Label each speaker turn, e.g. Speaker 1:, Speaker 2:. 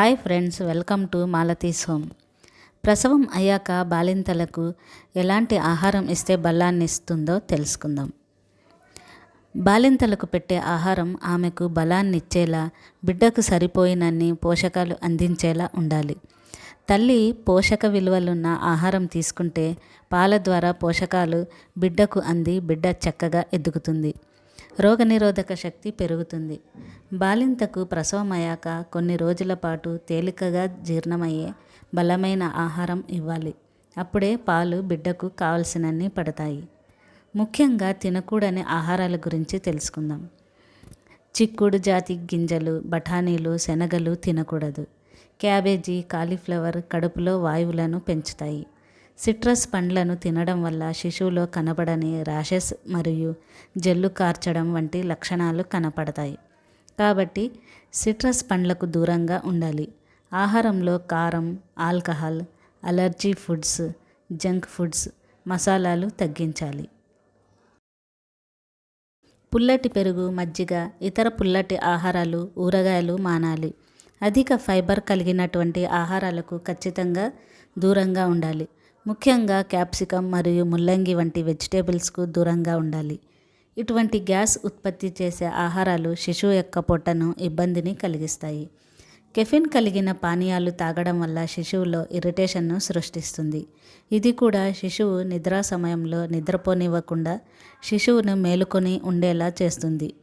Speaker 1: Hi friends welcome to Malathi's home. ప్రసవం అయ్యాక బాలింతలకు ఎలాంటి ఆహారం ఇస్తే బలాన్ని ఇస్తుందో తెలుసుకుందాం. బాలింతలకు పెట్టే ఆహారం ఆమెకు బలాన్ని ఇచ్చేలా బిడ్డకు సరిపోయినన్ని పోషకాలు అందించేలా ఉండాలి. తల్లి పోషక విలువలున్న ఆహారం తీసుకుంటే పాల ద్వారా పోషకాలు బిడ్డకు అంది బిడ్డ చక్కగా ఎదుగుతుంది. రోగనిరోధక శక్తి పెరుగుతుంది. బాలింతకు ప్రసవం అయ్యాక కొన్ని రోజుల పాటు తేలికగా జీర్ణమయ్యే బలమైన ఆహారం ఇవ్వాలి. అప్పుడే పాలు బిడ్డకు కావలసినన్ని పడతాయి. ముఖ్యంగా తినకూడని ఆహారాల గురించి తెలుసుకుందాం. చిక్కుడు జాతి గింజలు బఠానీలు శనగలు తినకూడదు. క్యాబేజీ కాలీఫ్లవర్ కడుపులో వాయువులను పెంచుతాయి. సిట్రస్ పండ్లను తినడం వల్ల శిశువులో కనబడని ర్యాషెస్ మరియు జల్లు కార్చడం వంటి లక్షణాలు కనపడతాయి. కాబట్టి సిట్రస్ పండ్లకు దూరంగా ఉండాలి. ఆహారంలో కారం alcohol allergy foods junk foods మసాలాలు తగ్గించాలి. పుల్లటి పెరుగు మజ్జిగ ఇతర పుల్లటి ఆహారాలు ఊరగాయలు మానాలి. అధిక ఫైబర్ కలిగినటువంటి ఆహారాలకు ఖచ్చితంగా దూరంగా ఉండాలి. ముఖ్యంగా క్యాప్సికం మరియు ముల్లంగి వంటి వెజిటేబుల్స్కు దూరంగా ఉండాలి. ఇటువంటి గ్యాస్ ఉత్పత్తి చేసే ఆహారాలు శిశువు యొక్క పొట్టను ఇబ్బందిని కలిగిస్తాయి. కెఫిన్ కలిగిన పానీయాలు తాగడం వల్ల శిశువులో ఇరిటేషన్ను సృష్టిస్తుంది. ఇది కూడా శిశువు నిద్రా సమయంలో నిద్రపోనివ్వకుండా శిశువును మేలుకొని ఉండేలా చేస్తుంది.